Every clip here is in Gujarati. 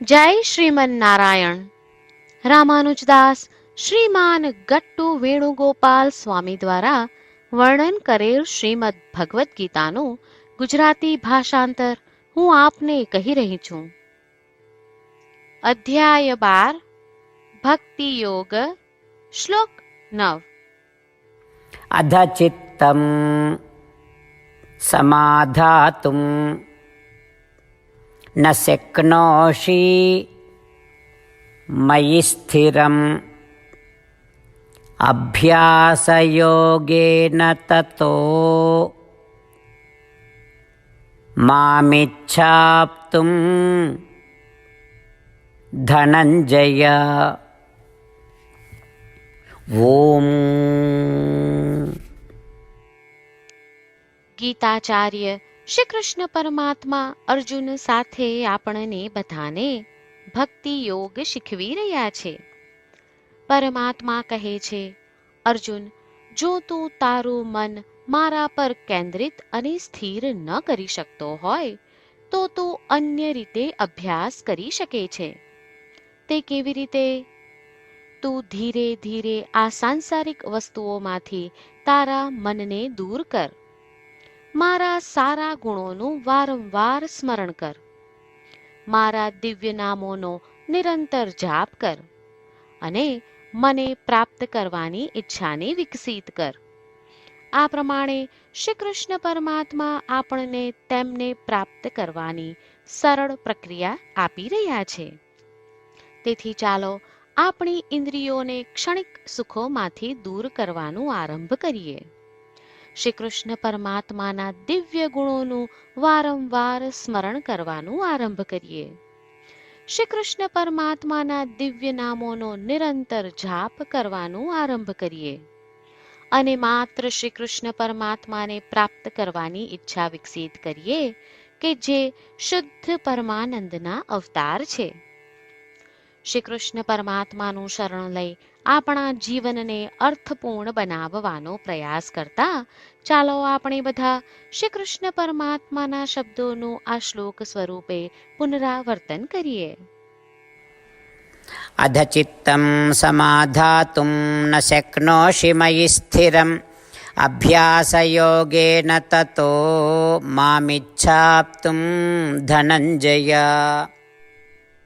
જય શ્રીમન નારાયણ રામાનુજદાસ શ્રીમાન ગટ્ટુ વેણુગોપાલ સ્વામી દ્વારા વર્ણન કરેલ શ્રીમદ ભગવદ્ ગીતાનું ગુજરાતી ભાષાંતર હું આપને કહી રહી છું. અધ્યાય બાર ભક્તિ યોગ શ્લોક નવ. અધ ચિત્તમ સમાધાતું न शक्नोषि मयि स्थिरम् अभ्यासयोगेन ततो मामिच्छाप्तुं धनञ्जय ఓం గీతాచార్య શ્રી કૃષ્ણ પરમાત્મા અર્જુન સાથે આપણને બધાને ભક્તિ યોગ શીખવી રહ્યા છે. પરમાત્મા કહે છે, અર્જુન, જો તું તારું મન મારા પર કેન્દ્રિત અને સ્થિર ન કરી શકતો હોય, તો તું અન્ય રીતે અભ્યાસ કરી શકે છે. તે કેવી રીતે? તું ધીરે ધીરે આ સાંસારિક વસ્તુઓમાંથી તારા મનને દૂર કર. મારા સારા ગુણોનું વારંવાર સ્મરણ કર. મારા દિવ્ય નામોનો નિરંતર જાપ કર અને મને પ્રાપ્ત કરવાની ઈચ્છાને વિકસિત કર. આ પ્રમાણે શ્રી કૃષ્ણ પરમાત્મા આપણને તેમને પ્રાપ્ત કરવાની સરળ પ્રક્રિયા આપી રહ્યા છે. તેથી ચાલો આપણી ઇન્દ્રિયોને ક્ષણિક સુખોમાંથી દૂર કરવાનું આરંભ કરીએ. શ્રી કૃષ્ણ પરમાત્માના દિવ્ય ગુણોનું વારંવાર સ્મરણ કરવાનું આરંભ કરીએ. શ્રી કૃષ્ણ પરમાત્માના દિવ્ય નામોનો નિરંતર જાપ કરવાનું આરંભ કરીએ. અને માત્ર શ્રી કૃષ્ણ પરમાત્માને પ્રાપ્ત કરવાની ઈચ્છા વિકસિત કરીએ કે જે શુદ્ધ પરમાનંદના અવતાર છે. શ્રી કૃષ્ણ પરમાત્માનું શરણ લઈ આપણા જીવનને અર્થપૂર્ણ બનાવવાનો પ્રયાસ કરતા, ચાલો આપણે બધા શ્રી કૃષ્ણ પરમાત્માના શબ્દોનું આ શ્લોક સ્વરૂપે પુનરાવર્તન કરીએ. અધચિત્તમ સમાધાતું ન શક્નોષિ મયી સ્થિરમ અભ્યાસ અભ્યાસયોગેન તતો મામિચ્છાપ્તું ધનંજય.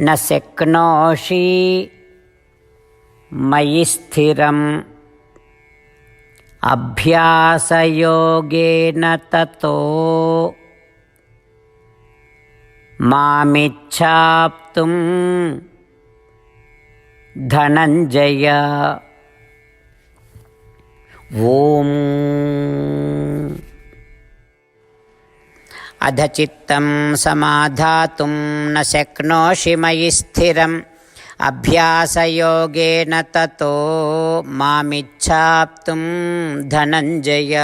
न शक्नोषि मयि स्थिरम् अभ्यासयोगेन ततो मामिच्छाप्तुं धनञ्जय ॐ अधचित्तं समाधातुं न शक्नोषि मयि स्थिरम् अभ्यासयोगेन ततो मामिच्छाप्तुं धनञ्जय